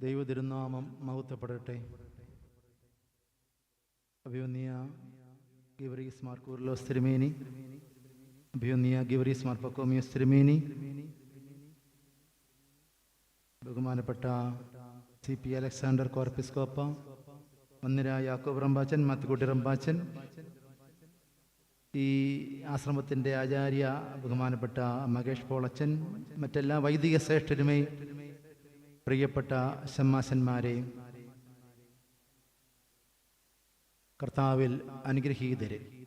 ദൈവ തിരുനാമം മഹത്വപ്പെടട്ടെ. അഭിവന്യ ഗിവറീസ് മാർക്കൂറിലോ സ്ഥിരമേനി. അഭിവന്യ ഗിവറീസ് മാർ സ്ഥിരമേനി. ബഹുമാനപ്പെട്ട സി പി അലക്സാണ്ടർ കോർപ്പിസ്കോപ്പ ഒന്നിര യാക്കോബ് റമ്പാച്ചൻ മാത്തുക്കുട്ടി റമ്പാച്ചൻ ഈ ആശ്രമത്തിന്റെ ആചാര്യ ബഹുമാനപ്പെട്ട മകേഷ് പോളച്ചൻ മറ്റെല്ലാ വൈദിക ശ്രേഷ്ഠരുമേ പ്രിയപ്പെട്ട ശമ്മാസന്മാരെ കർത്താവിൽ അനുഗ്രഹീതരെ.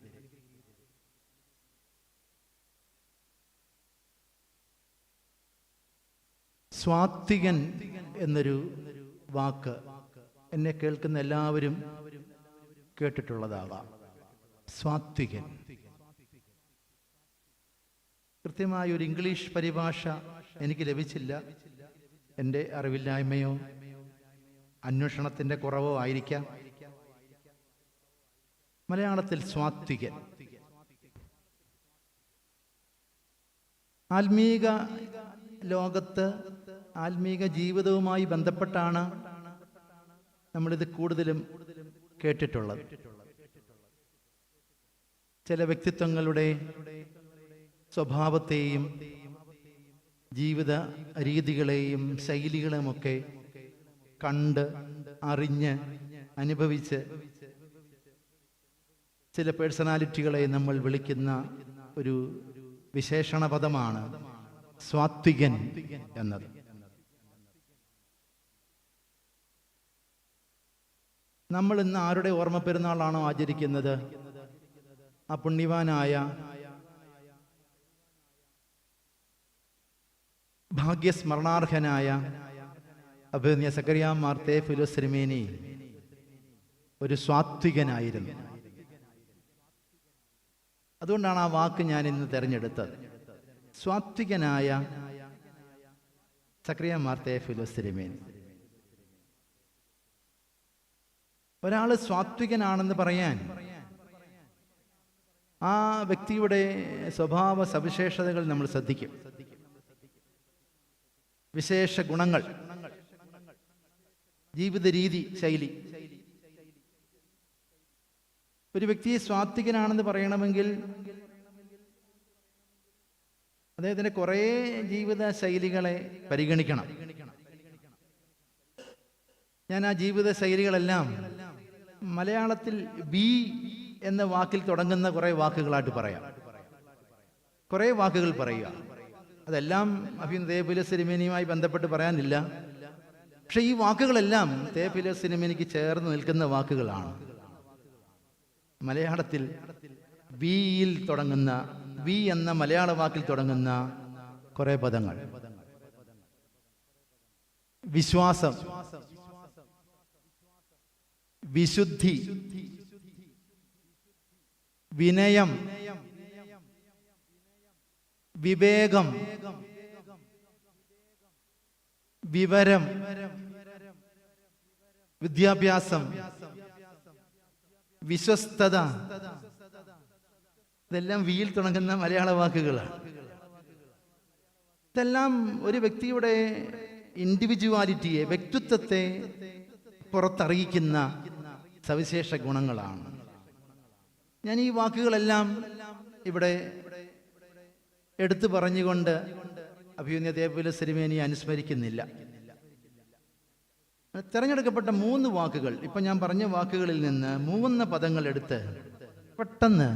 സ്വാത്വികൻ എന്നൊരു വാക്ക് എന്നെ കേൾക്കുന്ന എല്ലാവരും കേട്ടിട്ടുള്ളതാകാം. സ്വാത്വികൻ. കൃത്യമായ ഒരു ഇംഗ്ലീഷ് പരിഭാഷ എനിക്ക് ലഭിച്ചില്ല. എന്റെ അറിവില്ലായ്മയോ അന്വേഷണത്തിന്റെ കുറവോ ആയിരിക്കാം. മലയാളത്തിൽ സ്വാത്വികൻ. ആത്മീക ലോകത്ത് ആത്മീക ജീവിതവുമായി ബന്ധപ്പെട്ടാണ് നമ്മളിത് കൂടുതലും കേട്ടിട്ടുള്ളത്. ചില വ്യക്തിത്വങ്ങളുടെ സ്വഭാവത്തെയും ജീവിത രീതികളെയും ശൈലികളുമൊക്കെ കണ്ട് അറിഞ്ഞ് അനുഭവിച്ച് ചില പേഴ്സണാലിറ്റികളെ നമ്മൾ വിളിക്കുന്ന ഒരു വിശേഷണ പദമാണ് സ്വാത്വികൻ എന്നത്. നമ്മൾ ഇന്ന് ആരുടെ ഓർമ്മ പെരുന്നാളാണോ ആചരിക്കുന്നത്? ആ പുണ്യവാനായ ഭാഗ്യസ്മരണാർഹനായ അഭിനയ സക്കറിയ മാർത്തെ ഫിലോസ്രിമേനി ഒരു സ്വാത്വികനായിരുന്നു. അതുകൊണ്ടാണ് ആ വാക്ക് ഞാൻ ഇന്ന് തിരഞ്ഞെടുത്തത്. സ്വാത്വികനായ സക്രിയ മാർത്തെ ഫിലോസ്രിമേനി ഒരാൾ സ്വാത്വികനാണെന്ന് പറയാൻ ആ വ്യക്തിയുടെ സ്വഭാവ സവിശേഷതകൾ നമ്മൾ ശ്രദ്ധിക്കും. വിശേഷ ഗുണങ്ങൾ. ജീവിത രീതി ശൈലി. ഒരു വ്യക്തി സ്വാത്വികനാണെന്ന് പറയണമെങ്കിൽ അദ്ദേഹത്തിന്റെ കുറേ ജീവിത ശൈലികളെ പരിഗണിക്കണം. ഞാൻ ആ ജീവിത ശൈലികളെല്ലാം മലയാളത്തിൽ ബി എന്ന വാക്കിൽ തുടങ്ങുന്ന കുറേ വാക്കുകളായിട്ട് പറയാം. കുറേ വാക്കുകൾ പറയുക. അതെല്ലാം അഭിൻ തേപ്പിലെ സിനിമേനിയുമായി ബന്ധപ്പെട്ട് പറയാനില്ല. പക്ഷെ ഈ വാക്കുകളെല്ലാം തേപ്പിലെ സിനിമേനിക്ക് ചേർന്ന് നിൽക്കുന്ന വാക്കുകളാണ്. മലയാളത്തിൽ ബിയിൽ തുടങ്ങുന്ന ബി എന്ന മലയാള വാക്കിൽ തുടങ്ങുന്ന കുറെ പദങ്ങൾ. വിശ്വാസം വിശുദ്ധി വിനയം വിവേകം വിവരം വിദ്യാഭ്യാസം വിശ്വസ്തത. ഇതെല്ലാം വിയിൽ തുടങ്ങുന്ന മലയാള വാക്കുകളാണ്. ഇതെല്ലാം ഒരു വ്യക്തിയുടെ ഇൻഡിവിജ്വാലിറ്റിയെ വ്യക്തിത്വത്തെ പുറത്തറിയിക്കുന്ന സവിശേഷ ഗുണങ്ങളാണ്. ഞാൻ ഈ വാക്കുകളെല്ലാം ഇവിടെ എടുത്തു പറഞ്ഞുകൊണ്ട് അഭിയുന്യ ദേവല സിനിമേനി അനുസ്മരിക്കുന്നില്ല. തിരഞ്ഞെടുക്കപ്പെട്ട മൂന്ന് വാക്കുകൾ ഇപ്പൊ ഞാൻ പറഞ്ഞ വാക്കുകളിൽ നിന്ന് മൂന്ന് പദങ്ങൾ എടുത്ത് പെട്ടെന്ന്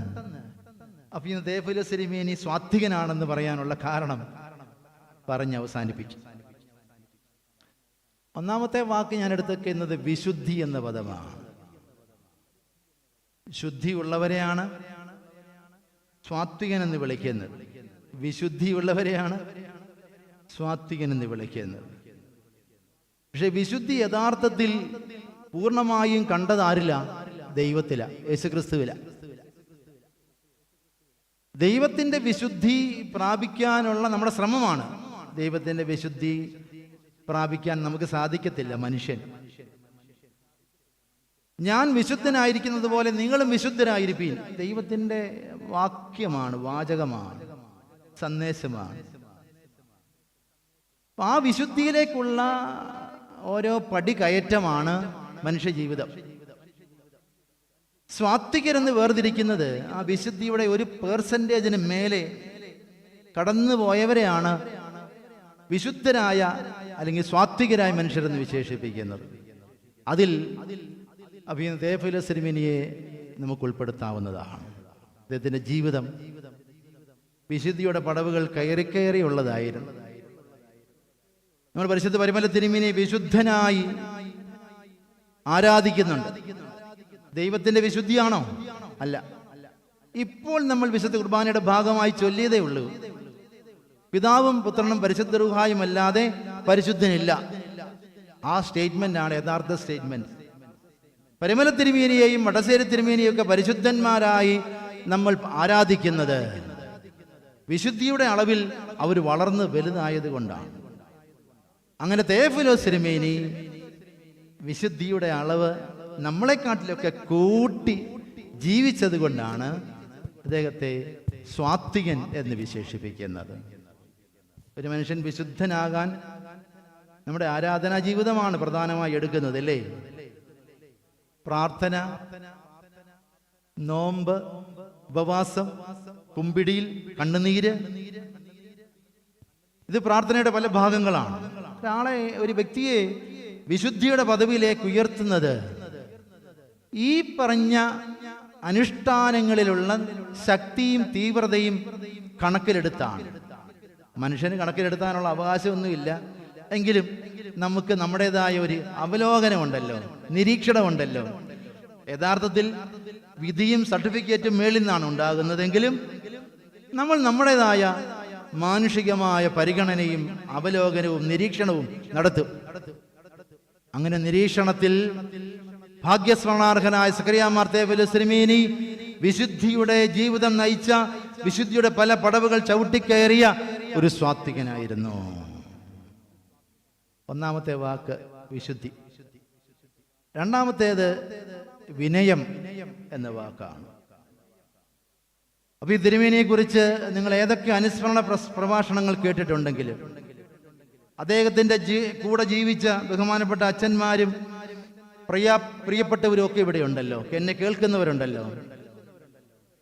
അഭിയുന്ന ദേവല സിനിമേനി സ്വാത്വികനാണെന്ന് പറയാനുള്ള കാരണം പറഞ്ഞ് അവസാനിപ്പിക്കും ഒന്നാമത്തെ വാക്ക് ഞാൻ എടുത്തേക്കുന്നത് വിശുദ്ധി എന്ന പദമാണ്. ശുദ്ധിയുള്ളവരെയാണ് സ്വാത്വികൻ എന്ന് വിളിക്കുന്നത്. വിശുദ്ധിയുള്ളവരെയാണ് സ്വാത്വികൻ എന്ന് വിളിക്കുന്നത്. പക്ഷെ വിശുദ്ധി യഥാർത്ഥത്തിൽ പൂർണമായും കണ്ടതാരില്ല? ദൈവത്തില യേശുക്രിസ്തുവില. ദൈവത്തിന്റെ വിശുദ്ധി പ്രാപിക്കാനുള്ള നമ്മുടെ ശ്രമമാണ്. ദൈവത്തിന്റെ വിശുദ്ധി പ്രാപിക്കാൻ നമുക്ക് സാധിക്കത്തില്ല മനുഷ്യൻ. ഞാൻ വിശുദ്ധനായിരിക്കുന്നത് പോലെ നിങ്ങളും വിശുദ്ധരായിരിക്കും ദൈവത്തിന്റെ വാക്യമാണ് വാചകമാണ്. സന്ദേശമാണ്. ആ വിശുദ്ധിയിലേക്കുള്ള ഓരോ പടി കയറ്റമാണ് മനുഷ്യ ജീവിതം സ്വാത്വികരെന്ന് വേർതിരിക്കുന്നത് ആ വിശുദ്ധിയുടെ ഒരു പേഴ്സന്റേജിന് മേലെ കടന്നു പോയവരെയാണ് വിശുദ്ധരായ അല്ലെങ്കിൽ സ്വാത്വികരായ മനുഷ്യരെന്ന് വിശേഷിപ്പിക്കുന്നത്. അതിൽ അഭിനന്ദ തേഫിലസിനിമിനിയെ നമുക്ക് ഉൾപ്പെടുത്താവുന്നതാണ്. അദ്ദേഹത്തിന്റെ ജീവിതം വിശുദ്ധിയുടെ പടവുകൾ കയറി കയറിയുള്ളതായിരുന്നു നമ്മൾ പരിശുദ്ധ പരിമല തിരുമിനെ വിശുദ്ധനായി ആരാധിക്കുന്നുണ്ട്? ദൈവത്തിന്റെ വിശുദ്ധിയാണോ? അല്ല. ഇപ്പോൾ നമ്മൾ വിശുദ്ധ കുർബാനയുടെ ഭാഗമായി ചൊല്ലിയതേ ഉള്ളൂ. പിതാവും പുത്രനും പരിശുദ്ധ റുഹായും അല്ലാതെ പരിശുദ്ധനില്ല. ആ സ്റ്റേറ്റ്മെന്റ് ആണ് യഥാർത്ഥ സ്റ്റേറ്റ്മെന്റ് പരിമല തിരുമേനിയെയും വടശ്ശേരി തിരുമേനിയും ഒക്കെ പരിശുദ്ധന്മാരായി നമ്മൾ ആരാധിക്കുന്നത്. വിശുദ്ധിയുടെ അളവിൽ അവർ വളർന്ന് വലുതായത് കൊണ്ടാണ്. അങ്ങനെ തേഫിലോ സിനിമേനി വിശുദ്ധിയുടെ അളവ് നമ്മളെക്കാട്ടിലൊക്കെ കൂട്ടി ജീവിച്ചത് കൊണ്ടാണ് അദ്ദേഹത്തെ സ്വാത്വികൻ എന്ന് വിശേഷിപ്പിക്കുന്നത്. ഒരു മനുഷ്യൻ വിശുദ്ധനാകാൻ നമ്മുടെ ആരാധനാ ജീവിതമാണ് പ്രധാനമായി എടുക്കുന്നത് അല്ലേ? പ്രാർത്ഥന നോമ്പ് ഉപവാസം കുമ്പിടിയിൽ കണ്ണുനീര്. ഇത് പ്രാർത്ഥനയുടെ പല ഭാഗങ്ങളാണ്. ഒരാളെ ഒരു വ്യക്തിയെ വിശുദ്ധിയുടെ പദവിയിലേക്ക് ഉയർത്തുന്നത് ഈ പറഞ്ഞ അനുഷ്ഠാനങ്ങളിലുള്ള ശക്തിയും തീവ്രതയും കണക്കിലെടുത്താണ്. മനുഷ്യന് കണക്കിലെടുത്താനുള്ള അവകാശമൊന്നുമില്ല. എങ്കിലും നമുക്ക് നമ്മുടേതായ ഒരു അവലോകനമുണ്ടല്ലോ നിരീക്ഷണമുണ്ടല്ലോ. യഥാർത്ഥത്തിൽ വിധിയും സർട്ടിഫിക്കറ്റും മേളിൽ നിന്നാണ് ഉണ്ടാകുന്നതെങ്കിലും നമ്മൾ നമ്മുടേതായ മാനുഷികമായ പരിഗണനയും അവലോകനവും നിരീക്ഷണവും നടത്തും. അങ്ങനെ നിരീക്ഷണത്തിൽ ഭാഗ്യസ്മരണാർഹനായ സക്രിയാമാർത്തേവലുശ്രീമേനി വിശുദ്ധിയുടെ ജീവിതം നയിച്ച വിശുദ്ധിയുടെ പല പടവുകൾ ചവിട്ടിക്കയറിയ ഒരു സ്വാത്വികനായിരുന്നു. ഒന്നാമത്തെ വാക്ക് വിശുദ്ധി. രണ്ടാമത്തേത് വിനയം എന്ന വാക്കാണ്. അപ്പൊ ഈ തിരുമേനിയെക്കുറിച്ച് നിങ്ങൾ ഏതൊക്കെ അനുസ്മരണ പ്രഭാഷണങ്ങൾ കേട്ടിട്ടുണ്ടെങ്കിലും അദ്ദേഹത്തിന്റെ ജീ- കൂടെ ജീവിച്ച ബഹുമാനപ്പെട്ട അച്ഛന്മാരും പ്രിയ പ്രിയപ്പെട്ടവരും ഒക്കെ ഇവിടെ ഉണ്ടല്ലോ എന്നെ കേൾക്കുന്നവരുണ്ടല്ലോ.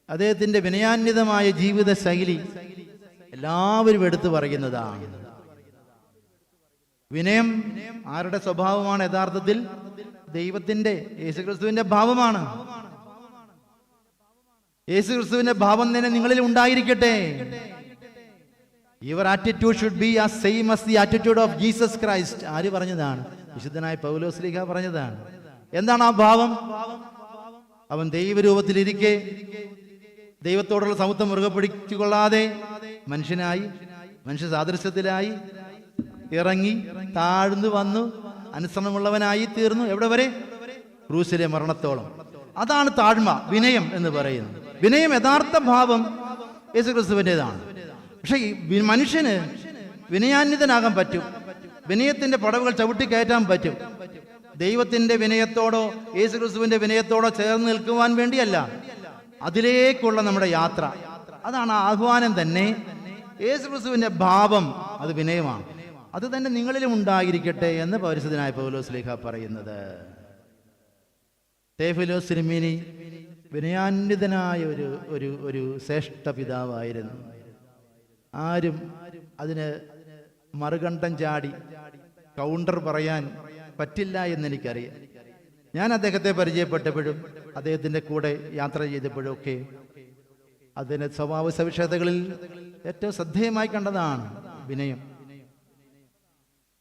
അദ്ദേഹത്തിന്റെ വിനയാന്വിതമായ ജീവിത ശൈലി എല്ലാവരും എടുത്തു പറയുന്നതാണ്. വിനയം ആരുടെ സ്വഭാവമാണ് യഥാർത്ഥത്തിൽ? ദൈവത്തിന്റെ യേശുക്രിസ്തുവിന്റെ ഭാവമാണ്. യേശുക്രിസ്തുവിന്റെ ഭാവം തന്നെ നിങ്ങളിൽ ഉണ്ടായിരിക്കട്ടെ. Your attitude should be a same as the attitude of Jesus Christ ആര് പറഞ്ഞതാണ്? വിശുദ്ധനായ പൗലോസ്ലിഹ പറഞ്ഞതാണ്. എന്താണ് ആ ഭാവം? അവൻ ദൈവരൂപത്തിലിരിക്കെ ദൈവത്തോടുള്ള സമത്വം മുറുകെ പിടിച്ചുകൊള്ളാതെ മനുഷ്യനായി മനുഷ്യ സാദൃശ്യത്തിലായി ഇറങ്ങി താഴ്ന്നു വന്നു അനുസരണമുള്ളവനായി തീർന്നു. എവിടെ വരെ? ക്രൂശിലെ മരണത്തോളം. അതാണ് താഴ്മ വിനയം എന്ന് പറയുന്നത്. വിനയം യഥാർത്ഥ ഭാവം യേശുക്രിസ്തുവിന്റെതാണ്. പക്ഷെ ഈ വി- മനുഷ്യന് വിനയാന്വിതനാകാൻ പറ്റും. വിനയത്തിന്റെ പടവുകൾ ചവിട്ടി കയറ്റാൻ പറ്റും. ദൈവത്തിന്റെ വിനയത്തോടോ യേശുക്രിസ്തുവിന്റെ വിനയത്തോടോ ചേർന്ന് നിൽക്കുവാൻ വേണ്ടിയല്ല. അതിലേക്കുള്ള നമ്മുടെ യാത്ര. അതാണ് ആഹ്വാനം തന്നെ. യേശുക്രിസ്തുവിന്റെ ഭാവം അത് വിനയമാണ്. അത് തന്നെ നിങ്ങളിലും ഉണ്ടായിരിക്കട്ടെ എന്ന് പൗരസ്യനായ പൗലോസ് ലേഖ പറയുന്നത്. തേഫിലോസ് സിനിമിനി വിനയാന്വിതനായ ഒരു ഒരു ഒരു ശ്രേഷ്ഠ പിതാവായിരുന്നു. ആരും അതിന് മറുകണ്ഠം ചാടി കൗണ്ടർ പറയാൻ പറ്റില്ല എന്ന് എനിക്കറിയാം ഞാൻ അദ്ദേഹത്തെ പരിചയപ്പെട്ടപ്പോഴും അദ്ദേഹത്തിന്റെ കൂടെ യാത്ര ചെയ്തപ്പോഴും ഒക്കെ അതിന് സ്വഭാവ സവിശേഷതകളിൽ ഏറ്റവും ശ്രദ്ധേയമായി കണ്ടതാണ് വിനയം.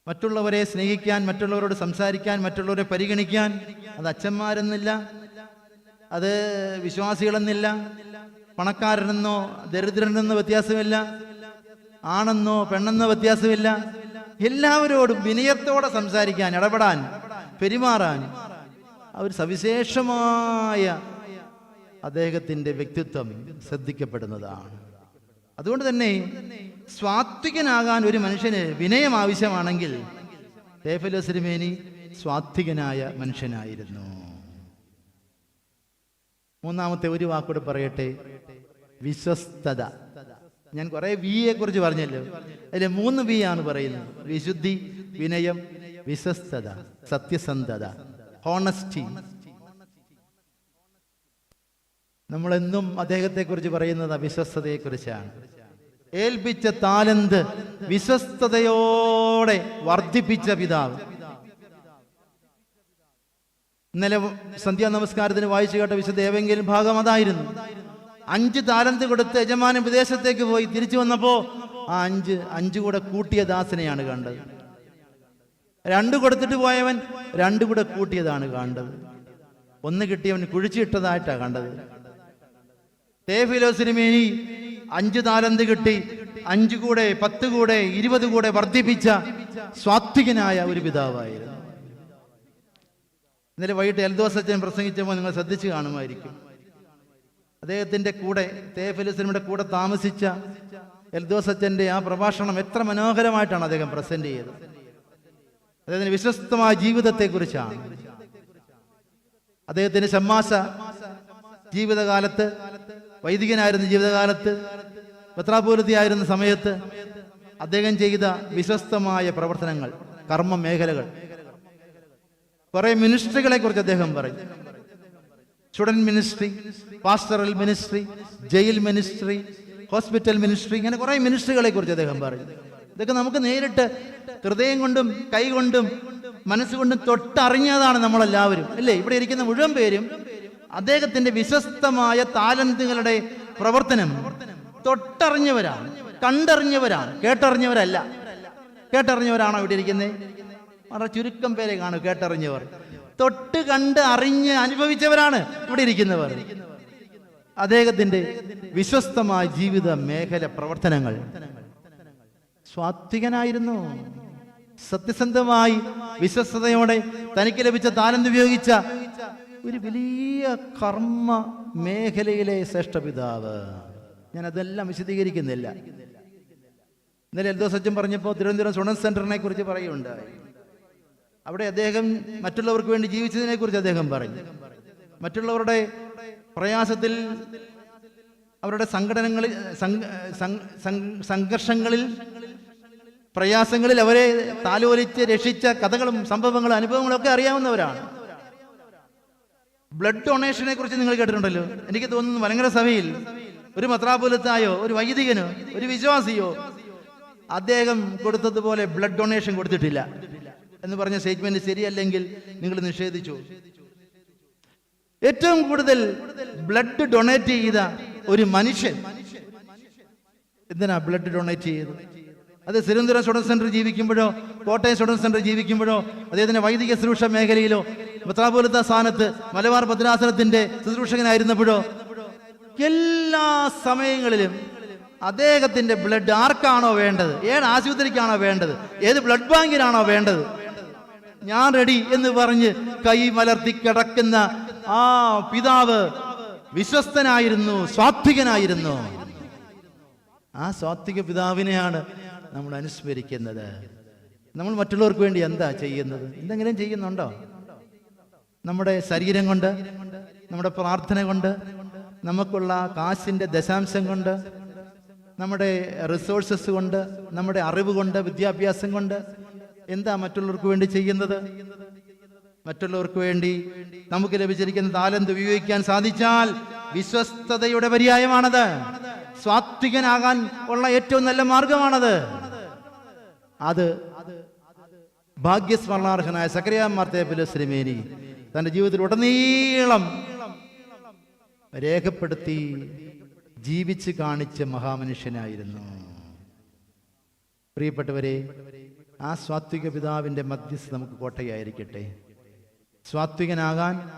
മറ്റുള്ളവരെ സ്നേഹിക്കാൻ മറ്റുള്ളവരോട് സംസാരിക്കാൻ മറ്റുള്ളവരെ പരിഗണിക്കാൻ അത് അച്ഛന്മാരെന്നില്ല അത് വിശ്വാസികളെന്നില്ല പണക്കാരനെന്നോ ദരിദ്രനെന്നോ വ്യത്യാസമില്ല ആണെന്നോ പെണ്ണെന്നോ വ്യത്യാസമില്ല. എല്ലാവരോടും വിനയത്തോടെ സംസാരിക്കാൻ ഇടപെടാൻ പെരുമാറാൻ ഒരു സവിശേഷമായ അദ്ദേഹത്തിന്റെ വ്യക്തിത്വം ശ്രദ്ധിക്കപ്പെടുന്നതാണ്. അതുകൊണ്ട് തന്നെ സ്വാത്വികനാകാൻ ഒരു മനുഷ്യന് വിനയം ആവശ്യമാണെങ്കിൽ തേഫലോസിരിമേനി സ്വാത്വികനായ മനുഷ്യനായിരുന്നു. മൂന്നാമത്തെ ഒരു വാക്കോട് പറയട്ടെ? വിശ്വസ്തത. ഞാൻ കുറെ വിയെ കുറിച്ച് പറഞ്ഞല്ലോ. അതിലെ മൂന്ന് വി ആണ് പറയുന്നത്. വിശുദ്ധി വിനയം വിശ്വസ്തത സത്യസന്ധത ഹോണസ്റ്റി നമ്മളെന്നും അദ്ദേഹത്തെക്കുറിച്ച് പറയുന്നത് വിശ്വസ്തതയെക്കുറിച്ചാണ്. ഏൽപ്പിച്ച താലന്ത് വിശ്വസ്തയോടെ വർദ്ധിപ്പിച്ച പിതാവ്. ഇന്നലെ സന്ധ്യാ നമസ്കാരത്തിന് വായിച്ചു കേട്ട വിശുദ്ധ ഏവെങ്കിലും ഭാഗം അതായിരുന്നു. അഞ്ച് താലന്ത് കൊടുത്ത് യജമാനൻ വിദേശത്തേക്ക് പോയി. തിരിച്ചു വന്നപ്പോ ആ അഞ്ച് അഞ്ചു കൂടെ കൂട്ടിയ ദാസനെയാണ് കണ്ടത്. രണ്ട് കൊടുത്തിട്ട് പോയവൻ രണ്ടു കൂടെ കൂട്ടിയതാണ് കണ്ടത്. ഒന്ന് കിട്ടിയവൻ കുഴിച്ചിട്ടതായിട്ടാണ് കണ്ടത്. തേ തേഫിലോസിനുമേനി അഞ്ച് താലന്ത് കിട്ടി. അഞ്ചു കൂടെ പത്ത് കൂടെ ഇരുപത് കൂടെ വർദ്ധിപ്പിച്ച സ്വാത്വികനായ ഒരു പിതാവായിരുന്നു. ഇന്നലെ വൈകിട്ട് എൽദോസ് അച്ഛൻ പ്രസംഗിച്ചപ്പോൾ നിങ്ങൾ ശ്രദ്ധിച്ചു കാണുമായിരിക്കും. അദ്ദേഹത്തിന്റെ കൂടെ തേഫിലിസിനുടെ കൂടെ താമസിച്ച എൽദോസ് അച്ഛന്റെ ആ പ്രഭാഷണം എത്ര മനോഹരമായിട്ടാണ് അദ്ദേഹം പ്രസന്റ് ചെയ്തത്. അദ്ദേഹത്തിന്റെ വിശ്വസ്തമായ ജീവിതത്തെക്കുറിച്ചാണ്. അദ്ദേഹത്തിന്റെ ഷമ്മാസ ജീവിതകാലത്ത് വൈദികനായിരുന്ന ജീവിതകാലത്ത് പത്രാപൂരത്തിയായിരുന്ന സമയത്ത് അദ്ദേഹം ചെയ്ത വിശ്വസ്തമായ പ്രവർത്തനങ്ങൾ കർമ്മ മേഖലകൾ. കുറെ മിനിസ്ട്രികളെ കുറിച്ച് അദ്ദേഹം പറയും. Student ministry pastoral ministry jail ministry hospital ministry ഇങ്ങനെ കുറെ മിനിസ്ട്രികളെ കുറിച്ച് അദ്ദേഹം പറയും. ഇതൊക്കെ നമുക്ക് നേരിട്ട് ഹൃദയം കൊണ്ടും കൈ കൊണ്ടും മനസ്സുകൊണ്ടും തൊട്ടറിഞ്ഞതാണ് നമ്മളെല്ലാവരും. അല്ലേ? ഇവിടെ ഇരിക്കുന്ന മുഴുവൻ പേരും അദ്ദേഹത്തിന്റെ വിശ്വസ്തമായ താലന്തുകളുടെ പ്രവർത്തനം തൊട്ടറിഞ്ഞവരാണ് കണ്ടറിഞ്ഞവരാണ് കേട്ടറിഞ്ഞവരല്ല. കേട്ടറിഞ്ഞവരാണോ ഇവിടെ ഇരിക്കുന്നത് വളരെ ചുരുക്കം പേരെ കാണും കേട്ടറിഞ്ഞവർ. തൊട്ട് കണ്ട് അറിഞ്ഞ് അനുഭവിച്ചവരാണ് ഇവിടെ ഇരിക്കുന്നവർ. അദ്ദേഹത്തിന്റെ വിശ്വസ്തമായ ജീവിത മേഖല പ്രവർത്തനങ്ങൾ. സ്വാത്വികനായിരുന്നു. സത്യസന്ധമായി വിശ്വസ്തയോടെ തനിക്ക് ലഭിച്ച താലന്ത് ഉപയോഗിച്ച ഒരു വലിയ കർമ്മ മേഖലയിലെ ശ്രേഷ്ഠ പിതാവ്. ഞാൻ അതെല്ലാം വിശദീകരിക്കുന്നില്ല. ഇന്നലെ എന്തോ സജ്ജം പറഞ്ഞപ്പോൾ തിരുവനന്തപുരം സ്റ്റുഡന്റ് സെന്ററിനെ കുറിച്ച് പറയുണ്ടായി അവിടെ അദ്ദേഹം മറ്റുള്ളവർക്ക് വേണ്ടി ജീവിച്ചതിനെ കുറിച്ച് അദ്ദേഹം പറഞ്ഞു മറ്റുള്ളവരുടെ പ്രയാസത്തിൽ അവരുടെ സംഘടനകളിൽ സംഘ- സംഘ- സംഘ- സംഘർഷങ്ങളിൽ പ്രയാസങ്ങളിൽ അവരെ താലോലിച്ച് രക്ഷിച്ച കഥകളും സംഭവങ്ങളും അനുഭവങ്ങളും ഒക്കെ അറിയാവുന്നവരാണ്. ബ്ലഡ് ഡൊണേഷനെ കുറിച്ച് നിങ്ങൾ കേട്ടിട്ടുണ്ടല്ലോ. എനിക്ക് തോന്നുന്നു മലങ്കര സഭയിൽ ഒരു മത്രാപുലത്തായോ ഒരു വൈദികനോ ഒരു വിശ്വാസിയോ അദ്ദേഹം കൊടുത്തതുപോലെ ബ്ലഡ് ഡൊണേഷൻ കൊടുത്തിട്ടില്ല. എന്ന് പറഞ്ഞ സ്റ്റേറ്റ്മെന്റ് ശരിയല്ലെങ്കിൽ നിങ്ങൾ നിഷേധിച്ചു. ഏറ്റവും കൂടുതൽ ബ്ലഡ് ഡൊണേറ്റ് ചെയ്ത ഒരു മനുഷ്യൻ എന്തിനാ ബ്ലഡ് ഡൊണേറ്റ് ചെയ്തത്? അത് തിരുവനന്തപുരം സ്റ്റുഡന്റ് സെന്റർ ജീവിക്കുമ്പോഴോ കോട്ടയം സ്റ്റുഡന്റ് സെന്റർ ജീവിക്കുമ്പോഴോ അദ്ദേഹത്തിന്റെ വൈദിക ശുശ്രൂഷ മേഖലയിലോ പത്രാപുരത്ത സ്ഥാനത്ത് മലബാർ ഭദ്രാസനത്തിന്റെ ശുശ്രൂഷകനായിരുന്നപ്പോഴോ എല്ലാ സമയങ്ങളിലും അദ്ദേഹത്തിന്റെ ബ്ലഡ് ആർക്കാണോ വേണ്ടത്? ഏത് ആശുപത്രിക്കാണോ വേണ്ടത്? ഏത് ബ്ലഡ് ബാങ്കിനാണോ വേണ്ടത്? ഞാൻ റെഡി എന്ന് പറഞ്ഞ് കൈ മലർത്തി കിടക്കുന്ന ആ പിതാവ് വിശ്വസ്തനായിരുന്നു സ്വാത്വികനായിരുന്നു ആ സ്വാത്വിക പിതാവിനെയാണ് നമ്മൾ അനുസ്മരിക്കുന്നത്. നമ്മൾ മറ്റുള്ളവർക്ക് വേണ്ടി എന്താ ചെയ്യുന്നത്? എന്തെങ്കിലും ചെയ്യുന്നുണ്ടോ? നമ്മുടെ ശരീരം കൊണ്ട് നമ്മുടെ പ്രാർത്ഥന കൊണ്ട് നമുക്കുള്ള കാശിന്റെ ദശാംശം കൊണ്ട് നമ്മുടെ റിസോഴ്സസ് കൊണ്ട് നമ്മുടെ അറിവ് കൊണ്ട് വിദ്യാഭ്യാസം കൊണ്ട് എന്താ മറ്റുള്ളവർക്ക് വേണ്ടി ചെയ്യുന്നത്? മറ്റുള്ളവർക്ക് വേണ്ടി നമുക്ക് ലഭിച്ചിരിക്കുന്ന താലന്ത് ഉപയോഗിക്കാൻ സാധിച്ചാൽ വിശ്വസ്തതയുടെ പര്യായമാണത്. സ്വാത്വികനാകാൻ ഉള്ള ഏറ്റവും നല്ല മാർഗമാണത്. അത് ഭാഗ്യസ്മരണാർഹനായ സക്രിയ മാർത്തേപ്പിലെ ശ്രീമേനി തന്റെ ജീവിതത്തിൽ ഉടനീളം രേഖപ്പെടുത്തി ജീവിച്ച് കാണിച്ച മഹാമനുഷ്യനായിരുന്നു. പ്രിയപ്പെട്ടവരെ ആ സ്വാത്വിക പിതാവിന്റെ മധ്യസ്ഥ നമുക്ക് കോട്ടയായിരിക്കട്ടെ. സ്വാത്വികനാകാൻ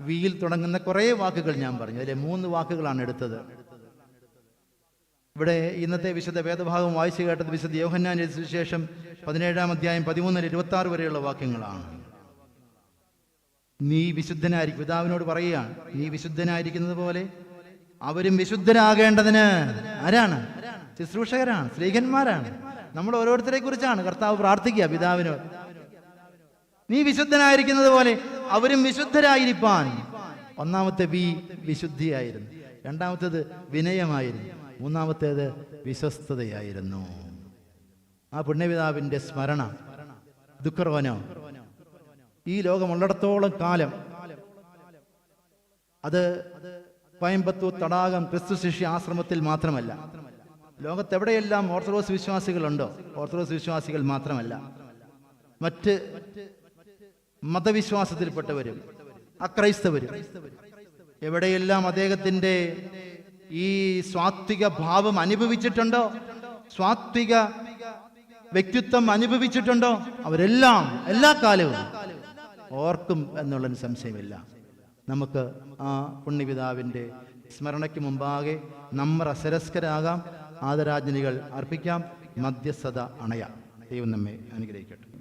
വിയിൽ തുടങ്ങുന്ന കുറേ വാക്കുകൾ ഞാൻ പറഞ്ഞു. അതിലെ മൂന്ന് വാക്കുകളാണ് എടുത്തത്. ഇവിടെ ഇന്നത്തെ വിശുദ്ധ വേദഭാഗം വായിച്ചു കേട്ടത് വിശുദ്ധ യോഹന്നാൻ ശേഷം പതിനേഴാം അധ്യായം പതിമൂന്നിൽ ഇരുപത്തി ആറ് വരെയുള്ള വാക്യങ്ങളാണ്. നീ വിശുദ്ധനായിരിക്കും പിതാവിനോട് പറയുകയാണ് നീ വിശുദ്ധനായിരിക്കുന്നത് പോലെ അവരും വിശുദ്ധരാകേണ്ടതിന് ആരാണ്? ശുശ്രൂഷകരാണ് സ്ത്രീകന്മാരാണ്. നമ്മൾ ഓരോരുത്തരെ കുറിച്ചാണ്. കർത്താവ് പ്രാർത്ഥിക്കുക പിതാവിനോ നീ വിശുദ്ധനായിരിക്കുന്നത് പോലെ അവരും വിശുദ്ധരായിരിക്കാൻ ഒന്നാമത്തെ വി വിശുദ്ധിയായിരുന്നു. രണ്ടാമത്തേത് വിനയമായിരുന്നു. മൂന്നാമത്തേത് വിശ്വസ്തതയായിരുന്നു. ആ പുണ്യപിതാവിന്റെ സ്മരണ ദുഃഖർവനോ ഈ ലോകമുള്ളിടത്തോളം കാലം അത് കോയമ്പത്തൂർ തടാകം ക്രിസ്തു ശിഷ്യ ആശ്രമത്തിൽ മാത്രമല്ല. ലോകത്തെവിടെയെല്ലാം ഓർത്തഡോക്സ് വിശ്വാസികളുണ്ടോ? ഓർത്തഡോക്സ് വിശ്വാസികൾ മാത്രമല്ല. മറ്റ് മതവിശ്വാസത്തിൽപ്പെട്ടവരും അക്രൈസ്തവരും എവിടെയെല്ലാം അദ്ദേഹത്തിന്റെ ഈ സ്വാത്വിക ഭാവം അനുഭവിച്ചിട്ടുണ്ടോ? സ്വാത്വിക വ്യക്തിത്വം അനുഭവിച്ചിട്ടുണ്ടോ? അവരെല്ലാം എല്ലാ കാലവും ഓർക്കും എന്നുള്ളതിന് സംശയമില്ല. നമുക്ക് ആ പുണ്യപിതാവിന്റെ സ്മരണയ്ക്ക് മുമ്പാകെ നമ്മൾ അസരസ്കരാകാം ആദരാഞ്ജലികൾ അർപ്പിക്കാം. മധ്യസ്ഥത അണയാം. ദൈവം നമ്മെ അനുഗ്രഹിക്കട്ടെ.